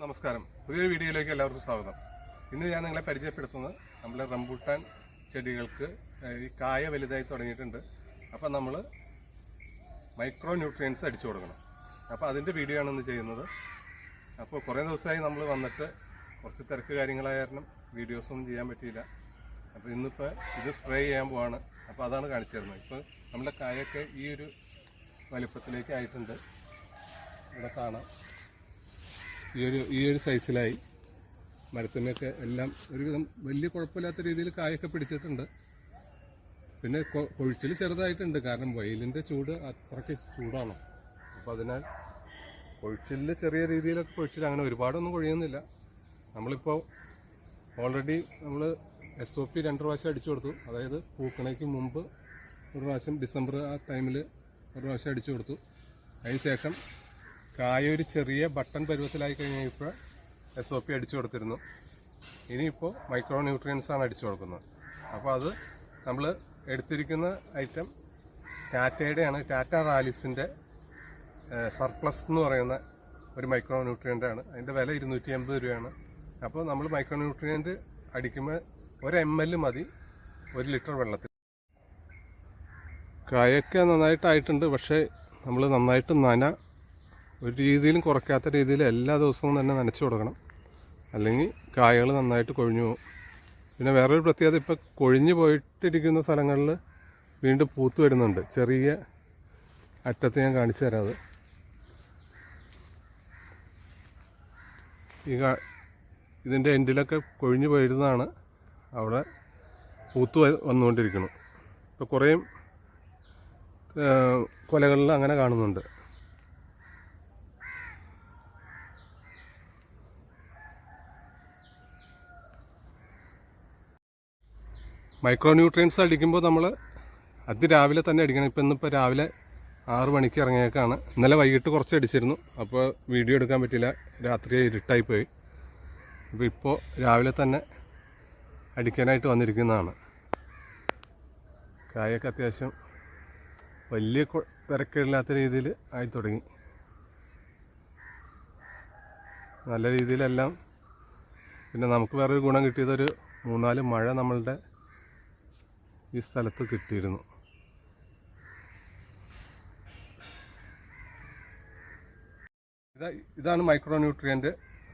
നമസ്കാരം. പുതിയൊരു വീഡിയോയിലേക്ക് എല്ലാവർക്കും സ്വാഗതം. ഇന്ന് ഞാൻ നിങ്ങളെ പരിചയപ്പെടുത്തുന്നത് നമ്മളെ റംബൂട്ടാൻ ചെടികൾക്ക് ഈ കായ വലുതായി തുടങ്ങിയിട്ടുണ്ട്. അപ്പം നമ്മൾ മൈക്രോ ന്യൂട്രിയൻസ് അടിച്ചു കൊടുക്കണം. അപ്പോൾ അതിന്റെ വീഡിയോ ആണ് ഇന്ന് ചെയ്യുന്നത്. അപ്പോൾ കുറേ ദിവസമായി നമ്മൾ വന്നിട്ട് കുറച്ച് തിരക്ക് കാര്യങ്ങളായ കാരണം വീഡിയോസൊന്നും ചെയ്യാൻ പറ്റിയില്ല. അപ്പോൾ ഇന്നിപ്പോൾ ഇത് സ്പ്രേ ചെയ്യാൻ പോവാണ്. അപ്പോൾ അതാണ് കാണിച്ചു തരുന്നത്. ഇപ്പോൾ നമ്മുടെ കായൊക്കെ ഈ ഒരു വലുപ്പത്തിലേക്ക് ആയിട്ടുണ്ട്. ഇവിടെ കാണാം. ഈ ഒരു ഈ ഒരു സൈസിലായി മരത്തിനൊക്കെ എല്ലാം ഒരുവിധം വലിയ കുഴപ്പമില്ലാത്ത രീതിയിൽ കായൊക്കെ പിടിച്ചിട്ടുണ്ട്. പിന്നെ കൊഴിച്ചിൽ ചെറുതായിട്ടുണ്ട്. കാരണം വെയിലിന്റെ ചൂട് അത്രയ്ക്ക് ചൂടാണ്. അപ്പോൾ അതിനാൽ കൊഴിച്ചിലിൽ ചെറിയ രീതിയിലൊക്കെ കൊഴിച്ചിൽ അങ്ങനെ ഒരുപാടൊന്നും കൊഴിയുന്നില്ല. നമ്മളിപ്പോൾ ഓൾറെഡി നമ്മൾ എസ് ഒ പി രണ്ട് പ്രാവശ്യം അടിച്ചു കൊടുത്തു. അതായത് പൂക്കണയ്ക്ക് മുമ്പ് ഒരു പ്രാവശ്യം ഡിസംബർ ആ ടൈമിൽ ഒരു പ്രാവശ്യം അടിച്ചു കൊടുത്തു. അതിന് ശേഷം കായ ഒരു ചെറിയ ബട്ടൺ പരുവത്തിലായി കഴിഞ്ഞപ്പോൾ എസ് ഒ പി അടിച്ചു കൊടുത്തിരുന്നു. ഇനിയിപ്പോൾ മൈക്രോ ന്യൂട്രിയൻസ് ആണ് അടിച്ചു കൊടുക്കുന്നത്. അപ്പോൾ അത് നമ്മൾ എടുത്തിരിക്കുന്ന ഐറ്റം ടാറ്റയുടെയാണ് ടാറ്റ റാലിസിന്റെ സർപ്ലസ് എന്ന് പറയുന്ന ഒരു മൈക്രോ ന്യൂട്രിയന്റ് ആണ്. അതിന്റെ വില ഇരുന്നൂറ്റി അമ്പത് രൂപയാണ്. അപ്പോൾ നമ്മൾ മൈക്രോ ന്യൂട്രിയന്റ് അടിക്കുമ്പോൾ ഒരു എം എൽ മതി ഒരു ലിറ്റർ വെള്ളത്തിൽ. കായൊക്കെ നന്നായിട്ടായിട്ടുണ്ട് പക്ഷേ നമ്മൾ നന്നായിട്ട് നന ഒരു രീതിയിലും കുറയ്ക്കാത്ത രീതിയിൽ എല്ലാ ദിവസവും തന്നെ നനച്ചു കൊടുക്കണം. അല്ലെങ്കിൽ കായകൾ നന്നായിട്ട് കൊഴിഞ്ഞു പോകും. പിന്നെ വേറൊരു പ്രത്യേകത ഇപ്പോൾ കൊഴിഞ്ഞു പോയിട്ടിരിക്കുന്ന സ്ഥലങ്ങളിൽ വീണ്ടും പൂത്ത് വരുന്നുണ്ട്. ചെറിയ അറ്റത്ത് ഞാൻ കാണിച്ചു തരാം ഈ കാ- ഇതിന്റെ എൻഡിലൊക്കെ കൊഴിഞ്ഞു പോയിരുന്നതാണ് അവിടെ പൂത്ത് വന്നുകൊണ്ടിരിക്കുന്നു ഇപ്പോൾ കുറേ കൊലകളിൽ അങ്ങനെ കാണുന്നുണ്ട്. മൈക്രോ ന്യൂട്രിയൻസ് അടിക്കുമ്പോൾ നമ്മൾ അതിരാവിലെ തന്നെ അടിക്കണം. ഇപ്പം ഇന്നിപ്പോൾ രാവിലെ ആറ് മണിക്ക് ഇറങ്ങിയേക്കാണ്. ഇന്നലെ വൈകിട്ട് കുറച്ച് അടിച്ചിരുന്നു. അപ്പോൾ വീഡിയോ എടുക്കാൻ പറ്റില്ല രാത്രി ഇരുട്ടായി പോയി അപ്പോൾ ഇപ്പോൾ രാവിലെ തന്നെ അടിക്കാനായിട്ട് വന്നിരിക്കുന്നതാണ്. കായൊക്കെ അത്യാവശ്യം വലിയ തിരക്കില്ലാത്ത രീതിയിൽ ആയി തുടങ്ങി. നല്ല രീതിയിലെല്ലാം പിന്നെ നമുക്ക് വേറൊരു ഗുണം കിട്ടിയതൊരു മൂന്നാൽ മഴ നമ്മളുടെ ഈ സ്ഥലത്ത് കിട്ടിയിരുന്നു. ഇതാ ഇതാണ് മൈക്രോ ന്യൂട്രിയന്റ്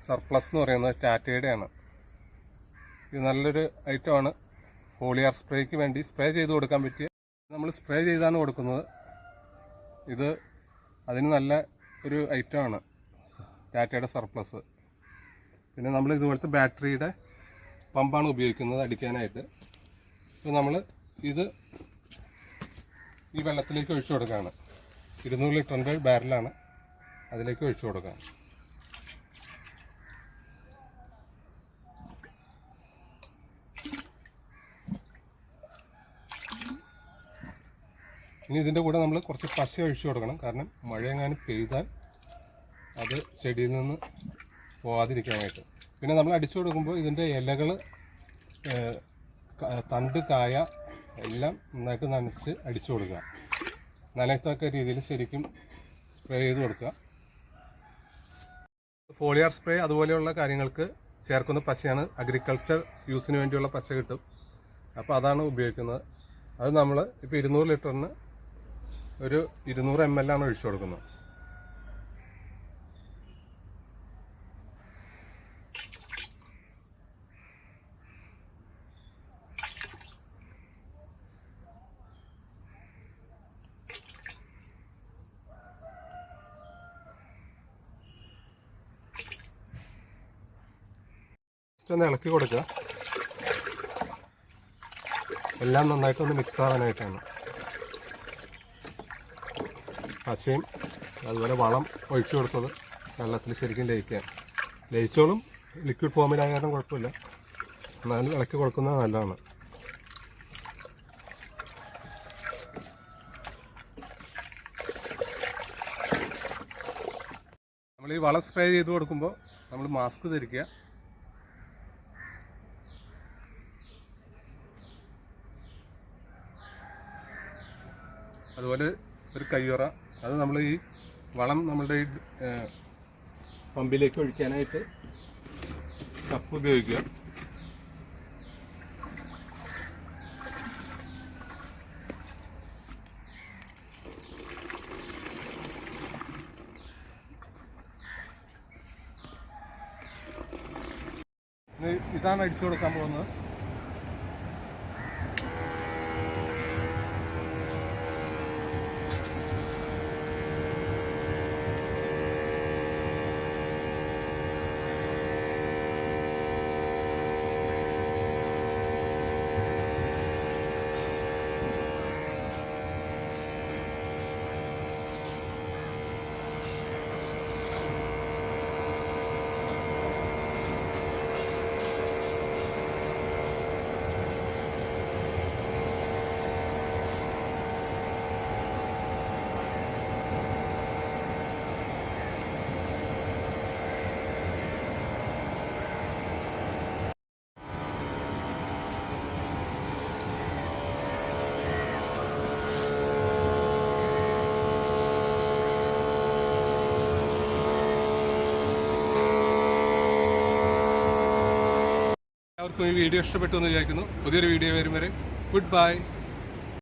സർപ്ലസ് എന്ന് പറയുന്നത് ടാറ്റയുടെയാണ്. ഇത് നല്ലൊരു ഐറ്റമാണ്. ഫോളിയാർ സ്പ്രേക്ക് വേണ്ടി സ്പ്രേ ചെയ്ത് കൊടുക്കാൻ പറ്റിയ നമ്മൾ സ്പ്രേ ചെയ്താണ് കൊടുക്കുന്നത്. ഇത് അതിന് നല്ല ഒരു ഐറ്റമാണ് ടാറ്റയുടെ സർപ്ലസ്. പിന്നെ നമ്മൾ ഇതുപോലത്തെ ബാറ്ററിയുടെ പമ്പാണ് ഉപയോഗിക്കുന്നത് അടിക്കാനായിട്ട്. ഇപ്പോൾ നമ്മൾ ഇത് ഈ വെള്ളത്തിലേക്ക് ഒഴിച്ചു കൊടുക്കുകയാണ്. ഇരുന്നൂറ് ലിറ്ററിന്റെ ബാരലാണ് അതിലേക്ക് ഒഴിച്ചു കൊടുക്കാം ഇനി ഇതിന്റെ കൂടെ നമ്മൾ കുറച്ച് പശ ഒഴിച്ചു കൊടുക്കണം. കാരണം മഴയെങ്ങാനും പെയ്താൽ അത് ചെടിയിൽ നിന്ന് പോവാതിരിക്കാനായിട്ട്. പിന്നെ നമ്മൾ അടിച്ചു കൊടുക്കുമ്പോൾ ഇതിന്റെ ഇലകൾ തണ്ട് കായ എല്ലാം നന്നായിട്ട് നനച്ച് അടിച്ചു കൊടുക്കുക. നനയത്തക്ക രീതിയിൽ ശരിക്കും സ്പ്രേ ചെയ്ത് കൊടുക്കുക. ഫോളിയാർ സ്പ്രേ അതുപോലെയുള്ള കാര്യങ്ങൾക്ക് ചേർക്കുന്ന പശയാണ് അഗ്രികൾച്ചർ യൂസിന് വേണ്ടിയുള്ള പശ കിട്ടും. അപ്പോൾ അതാണ് ഉപയോഗിക്കുന്നത്. അത് നമ്മൾ ഇപ്പോൾ ഇരുന്നൂറ് ലിറ്ററിന് ഒരു ഇരുന്നൂറ് എം ആണ് ഒഴിച്ചു കൊടുക്കുന്നത്. ഒന്ന് ഇളക്കി കൊടുക്കുക. എല്ലാം നന്നായിട്ടൊന്ന് മിക്സ് ആവാനായിട്ടാണ്. പശയും അതുപോലെ വളം ഒഴിച്ചു കൊടുത്തത് വെള്ളത്തിൽ ശരിക്കും ലയിക്കാൻ ലയിച്ചോളും ലിക്വിഡ് ഫോമിലായ കാരണം കുഴപ്പമില്ല. എന്നാലും ഇളക്കി കൊടുക്കുന്നത് നല്ലതാണ്. നമ്മൾ ഈ വളം സ്പ്രേ ചെയ്ത് കൊടുക്കുമ്പോൾ നമ്മൾ മാസ്ക് ധരിക്കുക. അതുപോലെ ഒരു കയ്യുറ. അത് നമ്മൾ ഈ വളം നമ്മളുടെ ഈ പമ്പിലേക്ക് ഒഴിക്കാനായിട്ട് കപ്പ് ഉപയോഗിക്കുക. ഇതാണ് അടിച്ചു കൊടുക്കാൻ പോകുന്നത്. എല്ലാവർക്കും ഈ വീഡിയോ ഇഷ്ടപ്പെട്ടു എന്ന് വിചാരിക്കുന്നു. പുതിയൊരു വീഡിയോ വരും വരെ ഗുഡ് ബൈ.